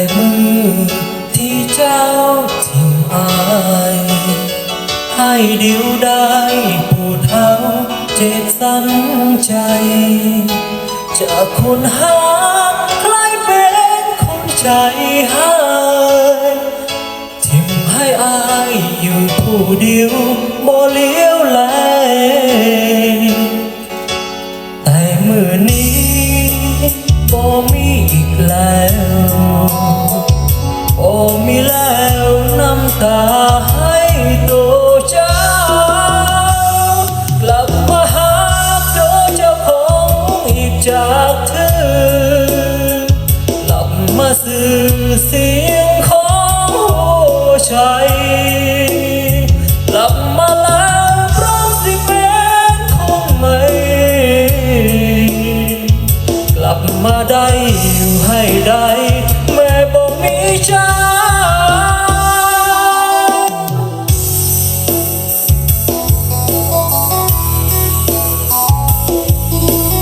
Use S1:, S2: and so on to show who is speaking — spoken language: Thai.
S1: ายมือที่เจ้าทิ้งอาย ให้เดียวได้ปูดเท้าเจ็บสันใจ จากคนหาใครเป็นคนใจหายทิ้งให้อายอยู่ผู้เดียวบ่เลี้ยวแลแต่มือนี้บ่มี น้ำตาให้ตัวเจ้า กลับมาหาตัวเจ้าของอีกจากเธอกลับมาสื่อเสียงของหัวใจกลับมาแล้วพร้อมสิเป็นคนใหม่ กลับมาได้อยู่ให้ได้